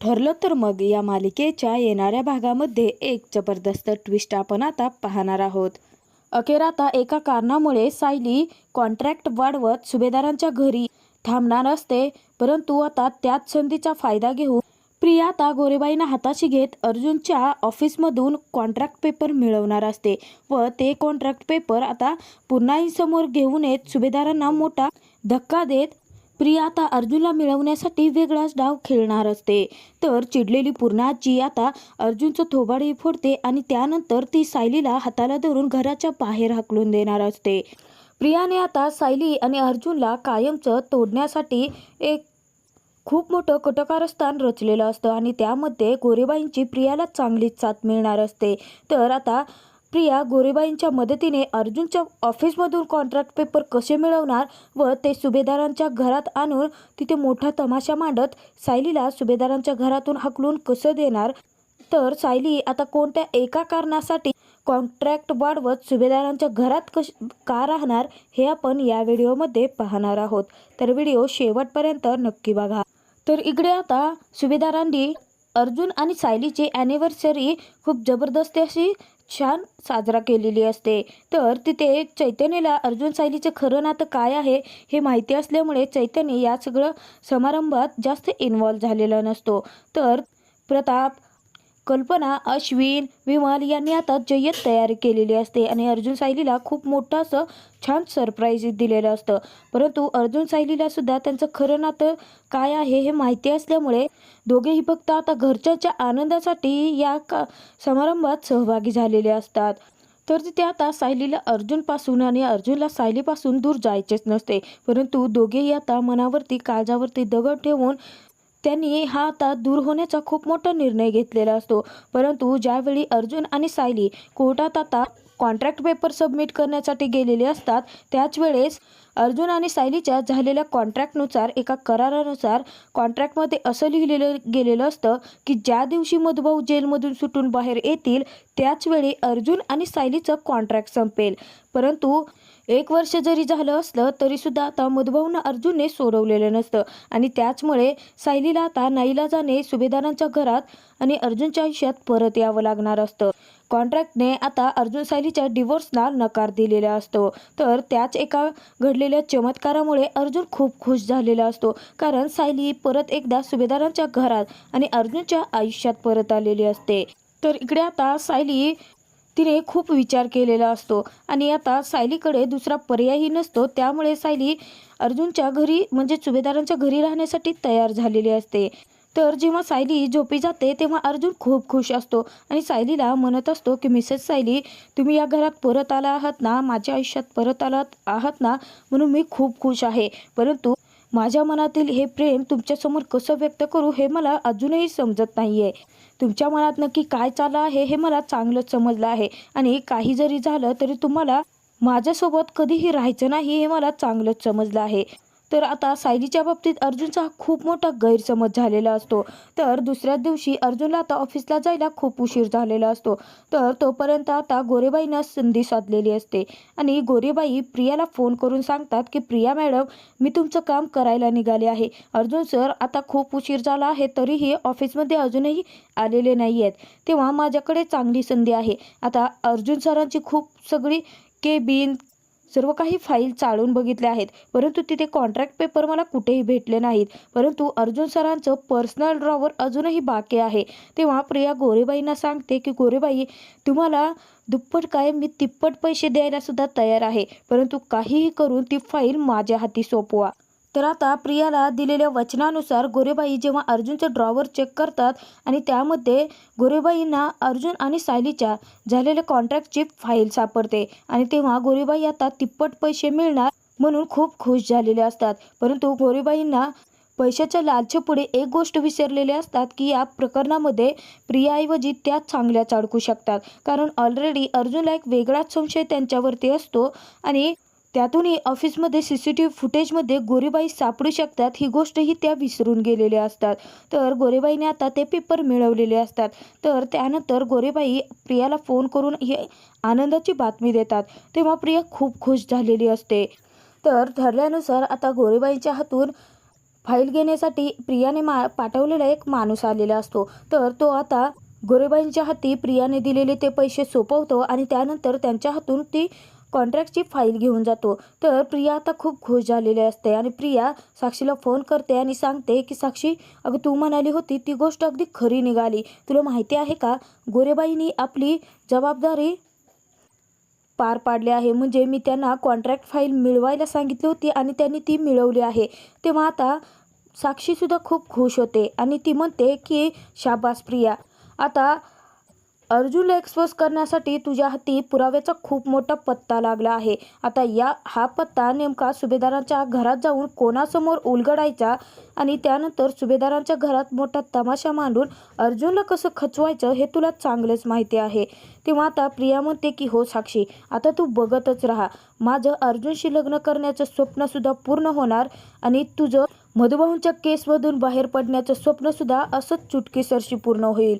ठरलं तर मग या मालिकेच्या येणाऱ्या भागामध्ये एक जबरदस्त ट्विस्ट आपण आता पाहणार आहोत. अखेर आता एका कारणामुळे सायली कॉन्ट्रॅक्ट वाढवत सुभेदारांच्या घरी थांबणार असते परंतु आता त्याच संधीचा फायदा घेऊन प्रिया आता गोरेबाईंना हाताशी घेत अर्जुनच्या ऑफिसमधून कॉन्ट्रॅक्ट पेपर मिळवणार असते व ते कॉन्ट्रॅक्ट पेपर आता पुन्हा घेऊन येत सुभेदारांना मोठा धक्का देत प्रिया आता अर्जुनला मिळवण्यासाठी वेगळाच डाव खेळणार असते. तर चिडलेली पूर्णाची आता अर्जुनचं थोबाडही फोडते आणि त्यानंतर ती सायलीला हाताला धरून घराच्या बाहेर हाकलून देणार असते. प्रियाने आता सायली आणि अर्जुनला कायमचं तोडण्यासाठी एक खूप मोठं कटकारस्थान रचलेलं असतं आणि त्यामध्ये गोरेबाईंची प्रियाला चांगलीच साथ मिळणार असते. तर आता प्रिया गोरेबाईंच्या मदतीने अर्जुनच्या ऑफिसमधून कॉन्ट्रॅक्ट पेपर कसे मिळवणार व ते सुभेदारांच्या घरात आणून तिथे मोठा तमाशा मांडत सायलीला सुभेदारांच्या घरातून हकलून कसं देणार? तर सायली आता कोणत्या एका कारणासाठी कॉन्ट्रॅक्ट वाढवत सुभेदारांच्या घरात कश का राहणार हे आपण या व्हिडिओमध्ये पाहणार आहोत. तर व्हिडिओ शेवटपर्यंत नक्की बघा. तर इकडे आता सुभेदारांनी अर्जुन आणि सायलीची ॲनिव्हर्सरी खूप जबरदस्त अशी छान साजरा केलेली असते. तर तिथे चैतन्यला अर्जुन सायलीचं खरं नातं काय आहे हे माहिती असल्यामुळे चैतन्य या सगळं समारंभात जास्त इन्वॉल्व झालेला नसतो. तर प्रताप कल्पना अश्विन विमल यांनी आता जय्यत तयार केलेली असते आणि अर्जुन सायलीला खूप मोठं असं छान सरप्राईज दिलेलं असतं. परंतु अर्जुन सायलीला सुद्धा त्यांचं खरं नातं काय आहे हे माहिती असल्यामुळे दोघेही फक्त आता घरच्याच्या आनंदासाठी या का समारंभात सहभागी झालेले असतात. तर तिथे आता सायलीला अर्जुनपासून आणि अर्जुनला सायलीपासून दूर जायचेच नसते. परंतु दोघेही आता मनावरती काळजावरती दगड ठेवून त्यांनी हा आता दूर होण्याचा खूप मोठा निर्णय घेतलेला असतो. परंतु ज्यावेळी अर्जुन आणि सायली कोर्टात आता कॉन्ट्रॅक्ट पेपर सबमिट करण्यासाठी गेलेले असतात त्याच वेळेस अर्जुन आणि सायलीच्या झालेल्या कॉन्ट्रॅक्टनुसार एका करारानुसार कॉन्ट्रॅक्टमध्ये असं लिहिलेलं गेलेलं असतं की ज्या दिवशी मधुभाऊ जेलमधून सुटून बाहेर येतील त्याचवेळी अर्जुन आणि सायलीचं कॉन्ट्रॅक्ट संपेल. परंतु एक वर्ष जरी झालं असलं तरीसुद्धा आता मधुभाऊनं अर्जुनने सोडवलेलं नसतं. आणि त्याचमुळे सायलीला आता नाईलाजाने सुभेदारांच्या घरात आणि अर्जुनच्या आयुष्यात परत यावं लागणार असतं. कॉन्ट्रॅक्टने आता अर्जुन सायलीच्या डिवोर्सला नकार दिलेला असतो. तर त्याच एका घडलेल्या चमत्कारामुळे अर्जुन खूप खुश झालेला असतो. कारण सायली परत एकदा सुभेदारांच्या घरात आणि अर्जुनच्या आयुष्यात परत आलेली असते. तर इकडे आता सायली तिने खूप विचार केलेला असतो. आणि आता सायलीकडे दुसरा पर्यायही नसतो. त्यामुळे सायली अर्जुनच्या घरी म्हणजे सुभेदारांच्या घरी राहण्यासाठी तयार झालेली असते. तर जेव्हा सायली झोपी जाते तेव्हा अर्जुन खूप खुश असतो आणि सायलीला म्हणत असतो की मिसेस सायली तुम्ही या घरात परत आला आहात ना? माझ्या आयुष्यात परत आलात आहात ना? म्हणून मी खूप खुश आहे. परंतु माझ्या मनातील हे प्रेम तुमच्यासमोर कसं व्यक्त करू हे मला अजूनही समजत नाही आहे तुमच्या मनात नक्की काय चाललं आहे हे मला चांगलंच समजलं आहे आणि काही जरी झालं तरी तुम्हाला माझ्यासोबत कधीही राहायचं नाही हे मला चांगलंच समजलं आहे. तर आता सायलीच्या बाबतीत अर्जुनचा खूप मोठा गैरसमज झालेला असतो. तर दुसऱ्या दिवशी अर्जुनला आता ऑफिसला जायला खूप उशीर झालेला असतो. तर तोपर्यंत आता गोरेबाईनं संधी साधलेली असते. आणि गोरेबाई प्रियाला फोन करून सांगतात की प्रिया मॅडम मी तुमचं काम करायला निघाले आहे. अर्जुन सर आता खूप उशीर झाला आहे तरीही ऑफिसमध्ये अजूनही आलेले नाही आहेत तेव्हा माझ्याकडे चांगली संधी आहे. आता अर्जुन सरांची खूप सगळी केबिन सर्व काही फाईल चाळून बघितल्या आहेत. परंतु तिथे कॉन्ट्रॅक्ट पेपर मला कुठेही भेटले नाहीत. परंतु अर्जुन सरांचं पर्सनल ड्रॉवर अजूनही बाकी आहे. तेव्हा प्रिया गोरेबाईंना सांगते की गोरेबाई तुम्हाला दुप्पट काय मी तिप्पट पैसे द्यायला सुद्धा तयार आहे. परंतु काहीही करून ती फाईल माझ्या हाती सोपवा. तर आता प्रियाला दिलेल्या वचनानुसार गोरेबाई जेव्हा अर्जुनचं ड्रॉवर चेक करतात आणि त्यामध्ये गोरेबाईंना अर्जुन आणि सायलीच्या झालेल्या कॉन्ट्रॅक्टची फाईल सापडते आणि तेव्हा गोरेबाई आता तिप्पट पैसे मिळणार म्हणून खूप खुश झालेले असतात. परंतु गोरेबाईंना पैशाच्या लालचेपुढे एक गोष्ट विसरलेले असतात की या प्रकरणामध्ये प्रियाऐवजी त्याच चांगल्याच अडकू शकतात. कारण ऑलरेडी अर्जुनला एक वेगळाच संशय त्यांच्यावरती असतो आणि त्यातूनही ऑफिसमध्ये सी सी टी व्ही फुटेजमध्ये गोरेबाई सापडू शकतात ही गोष्टही त्या विसरून गेलेल्या असतात. तर गोरेबाईने आता ते पेपर मिळवलेले असतात. तर त्यानंतर गोरेबाई प्रियाला फोन करून ही आनंदाची बातमी देतात. तेव्हा प्रिया खूप खुश झालेली असते. तर ठरल्यानुसार आता गोरेबाईच्या हातून फाईल घेण्यासाठी प्रियाने मा पाठवलेला एक माणूस आलेला असतो. तर तो आता गोरेबाईंच्या हाती प्रियाने दिलेले ते पैसे सोपवतो आणि त्यानंतर त्यांच्या हातून ती कॉन्ट्रॅक्टची फाईल घेऊन जातो. तर प्रिया आता खूप खुश झालेली असते आणि प्रिया साक्षीला फोन करते आणि सांगते की साक्षी अगं तू म्हणाली होती ती गोष्ट अगदी खरी निघाली. तुला माहिती आहे का? गोरेबाईंनी आपली जबाबदारी पार पाडले आहे. म्हणजे मी त्यांना कॉन्ट्रॅक्ट फाईल मिळवायला सांगितली होती आणि त्यांनी ती मिळवली आहे. तेव्हा आता साक्षीसुद्धा खूप खुश होते आणि ती म्हणते की शाबास प्रिया. आता अर्जुनला एक्सपोज करण्यासाठी तुझ्या हाती पुराव्याचा खूप मोठा पत्ता लागला आहे. आता या हा पत्ता नेमका सुभेदारांच्या घरात जाऊन कोणासमोर उलगडायचा आणि त्यानंतर सुभेदारांच्या घरात मोठा तमाशा मांडून अर्जुनला कसं खचवायचं हे तुला चांगलेच माहिती आहे. तेव्हा आता प्रिया म्हणते की हो साक्षी आता तू बघतच राहा. माझं अर्जुनशी लग्न करण्याचं स्वप्नसुद्धा पूर्ण होणार आणि तुझं मधुभाऊंच्या केसमधून बाहेर पडण्याचं स्वप्नसुद्धा असंच चुटकीसरशी पूर्ण होईल.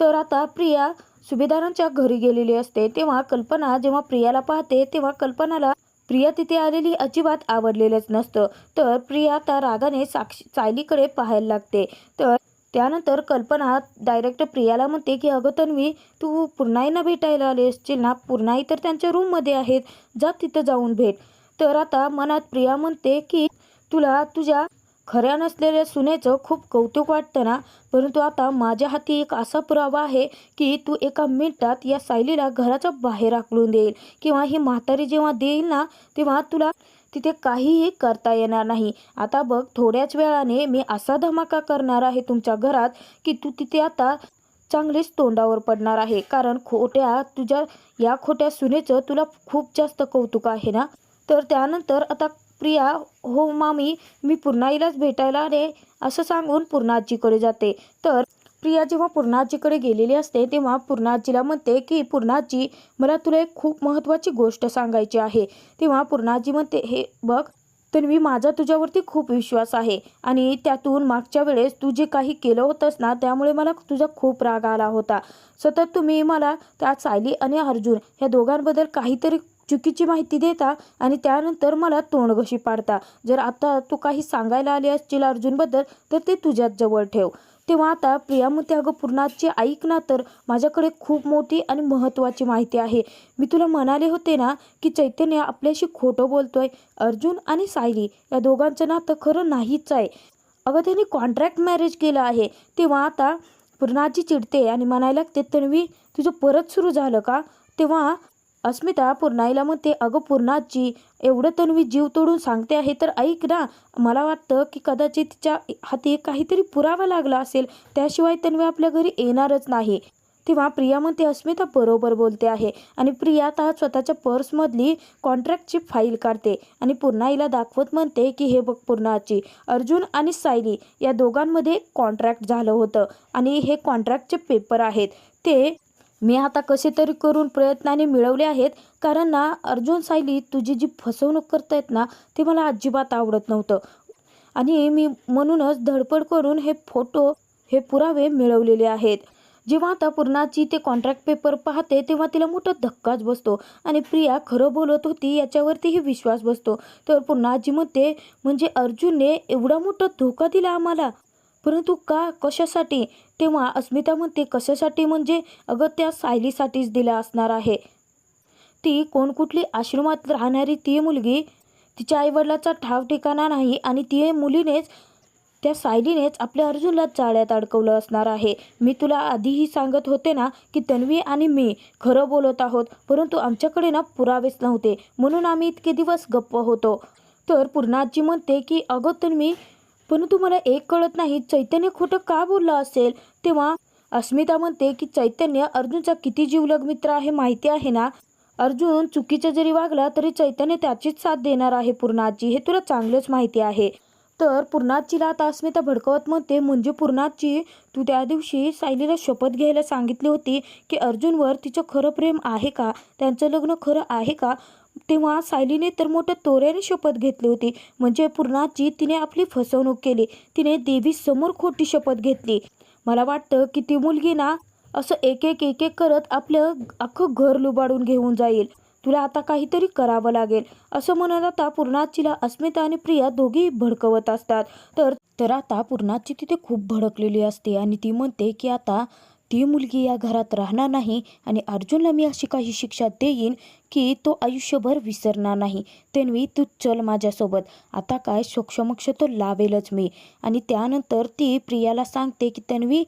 तर आता प्रिया सुभेदारांच्या घरी गेलेली असते. तेव्हा कल्पना जेव्हा प्रियाला पाहते तेव्हा कल्पनाला प्रिया तिथे आलेली अजिबात आवडलेलंच नसतं. तर प्रिया त्या रागाने साक्षी सायलीकडे पाहायला लागते. तर त्यानंतर कल्पना डायरेक्ट प्रियाला म्हणते की अगं तन्वी तू पूर्णाईंना भेटायला आली असशील ना पूर्णाई तर त्यांच्या रूममध्ये आहेत. जा तिथं जाऊन भेट. तर आता मनात प्रिया म्हणते की तुला तुझ्या खऱ्या नसलेल्या सुनेचं खूप कौतुक वाटतं ना? परंतु आता माझ्या हाती एक असा पुरावा आहे की तू एका मिनिटात या सायलीला घराच्या बाहेर आकलून देईल. किंवा ही म्हातारी जेव्हा देईल ना तेव्हा तुला तिथे काहीही करता येणार नाही. आता बघ थोड्याच वेळाने मी असा धमाका करणार आहे तुमच्या घरात की तू तिथे आता चांगलीच तोंडावर पडणार आहे. कारण खोट्या तुझ्या या खोट्या सुनेचं तुला खूप जास्त कौतुक आहे ना? तर त्यानंतर आता प्रिया हो मामी मी पूर्णाईलाच भेटायला आले असं सांगून पूर्णाजीकडे जाते. तर प्रिया जेव्हा पूर्णाजीकडे गेलेली असते तेव्हा पूर्णाजीला म्हणते की पूर्णाजी मला तुला एक खूप महत्त्वाची गोष्ट सांगायची आहे. तेव्हा पूर्णाजी म्हणते हे बघ तर मी माझा तुझ्यावरती खूप विश्वास आहे आणि त्यातून मागच्या वेळेस तू जे काही केलं होतंस ना त्यामुळे मला तुझा खूप राग आला होता. सतत तुम्ही मला त्या सायली आणि अर्जुन ह्या दोघांबद्दल काहीतरी चुकीची माहिती देता आणि त्यानंतर मला तोंडघशी पाडता. जर आता तू काही सांगायला आली असशील अर्जुनबद्दल तर ते तुझ्याच जवळ ठेव. तेव्हा आता प्रिया अगं पूर्णाची ऐक ना तर माझ्याकडे खूप मोठी आणि महत्त्वाची माहिती आहे. मी तुला म्हणाले होते ना की चैतन्य आपल्याशी खोटं बोलतोय. अर्जुन आणि सायली या दोघांचं नातं खरं नाहीच आहे. अगं त्यांनी कॉन्ट्रॅक्ट मॅरेज केलं आहे. तेव्हा आता पूर्णाची चिडते आणि म्हणायला लागते तन्वी तुझं परत सुरू झालं का? तेव्हा अस्मिता पूर्णाईला म्हणते अगं पूर्णाची एवढं तन्वी जीव तोडून सांगते आहे तर ऐक ना मला वाटतं की कदाचित तिच्या हाती काहीतरी पुरावा लागला असेल. त्याशिवाय तन्वी आपल्या घरी येणारच नाही. तेव्हा प्रिया म्हणते अस्मिता बरोबर बोलते आहे आणि प्रिया आता स्वतःच्या पर्समधली कॉन्ट्रॅक्टची फाईल काढते आणि पूर्णाईला दाखवत म्हणते की हे बघ पूर्णाची अर्जुन आणि सायली या दोघांमध्ये कॉन्ट्रॅक्ट झालं होतं आणि हे कॉन्ट्रॅक्टचे पेपर आहेत. ते मी आता कसे तरी करून प्रयत्नाने मिळवले आहेत कारण ना अर्जुन सायली तुझी जी फसवणूक करतायत ना ते मला अजिबात आवडत नव्हतं. आणि मी म्हणूनच धडपड करून हे फोटो हे पुरावे मिळवलेले आहेत. जेव्हा आता पूर्णाची ते कॉन्ट्रॅक्ट पेपर पाहते तेव्हा तिला मोठा धक्काच बसतो. आणि प्रिया खरं बोलत होती याच्यावरतीही विश्वास बसतो. तर पूर्णाजी म्हणते म्हणजे अर्जुनने एवढा मोठा धोका दिला आम्हाला? परंतु का कशासाठी? तेव्हा अस्मिता म्हणते कशासाठी म्हणजे? अगं त्या सायलीसाठीच दिला असणार आहे. ती कोण कुठली आश्रमात राहणारी ती मुलगी तिच्या आईवडिलाचा ठाव ठिकाणा नाही आणि ती मुलीनेच त्या सायलीनेच आपल्या अर्जुनला जाळ्यात अडकवलं असणार आहे. मी तुला आधीही सांगत होते ना की तन्वी आणि मी खरं बोलत आहोत परंतु आमच्याकडे ना पुरावेच नव्हते. म्हणून आम्ही इतके दिवस गप्प होतो. तर पूर्णाजी म्हणते की अगं तन्वी परंतु मला एक कळत नाही चैतन्य खोटं का बोललं असेल? तेव्हा अस्मिता म्हणते की चैतन्य अर्जुनचा किती जीवलग मित्र आहे माहिती आहे ना? अर्जुन चुकीचं जरी वागला तरी चैतन्य त्याचीच साथ देणार आहे पूर्णाची. हे तुला चांगलंच माहिती आहे. तर पूर्णाचीला आता अस्मिता भडकवत म्हणते म्हणजे पूर्णाची तू त्या दिवशी सायलीला शपथ घ्यायला सांगितली होती की अर्जुनवर तिचं खरं प्रेम आहे का? त्यांचं लग्न खरं आहे का? तेव्हा सायलीने तर मोठ्या तोऱ्याने शपथ घेतली होती. म्हणजे पूर्णाची तिने आपली फसवणूक केली. तिने देवी समोर खोटी शपथ घेतली. मला वाटतं की ती मुलगी ना असं एक एक एक एक करत आपलं अख्खं घर लुबाडून घेऊन जाईल. तुला आता काहीतरी करावं लागेल. असं म्हणत आता पूर्णाचीला अस्मिता आणि प्रिया दोघी भडकवत असतात. तर तर आता पूर्णाची तिथे खूप भडकलेली असते आणि ती म्हणते की आता ती मुलगी या घरात राहणार नाही आणि अर्जुनला मी अशी काही शिक्षा देईन की तो आयुष्यभर विसरणार नाही. तेनवी तू चल माझ्यासोबत. आता काय सोक्षमक्ष तो लावेलच मी. आणि त्यानंतर ती प्रियाला सांगते की तन्वी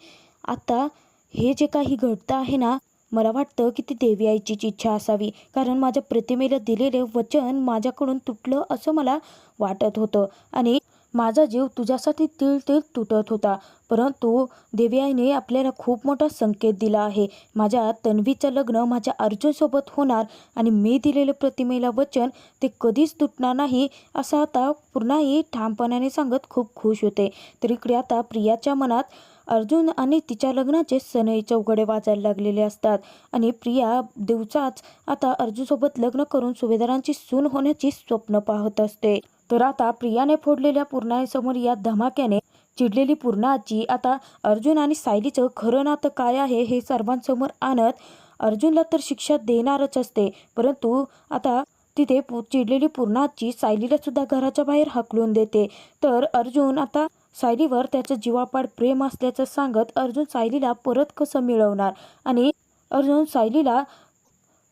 आता हे जे काही घडतं आहे ना मला वाटतं की ती देवी आईचीच इच्छा असावी. कारण माझ्या प्रतिमेला दिलेले वचन माझ्याकडून तुटलं असं मला वाटत होतं. आणि माझा जीव तुझ्यासाठी तिळ तिळ तुटत होता. परंतु देवयाईने आपल्याला खूप मोठा संकेत दिला आहे. माझ्या तन्वीचं लग्न माझ्या अर्जुनसोबत होणार आणि मी दिलेलं प्रतिमेला वचन ते कधीच तुटणार नाही असं आता पूर्णही ठामपणाने सांगत खूप खुश होते. तर इकडे आता प्रियाच्या मनात अर्जुन आणि तिच्या लग्नाचे सनई चौघडे वाजायला लागलेले असतात आणि प्रिया दिवसाच आता अर्जुनसोबत लग्न करून सुभेदारांची सून होण्याची स्वप्न पाहत असते. तर आता प्रियाने फोडलेल्या पूर्णाईसमोर या धमाक्याने चिडलेली पूर्णाची आता अर्जुन आणि सायलीचं खरं नातं काय आहे हे सर्वांसमोर आणत अर्जुनला तर शिक्षा देणारच असते परंतु आता तिथे पु चिडलेली पूर्णाची सायलीला सुद्धा घराच्या बाहेर हकलून देते. तर अर्जुन आता सायलीवर त्याचं जीवापाड प्रेम असल्याचं सांगत अर्जुन सायलीला परत कसं मिळवणार? आणि अर्जुन सायलीला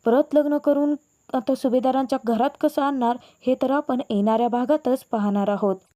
परत लग्न करून आता सुभेदारांच्या घरात कसं आणणार हे तर आपण येणाऱ्या भागातच पाहणार आहोत.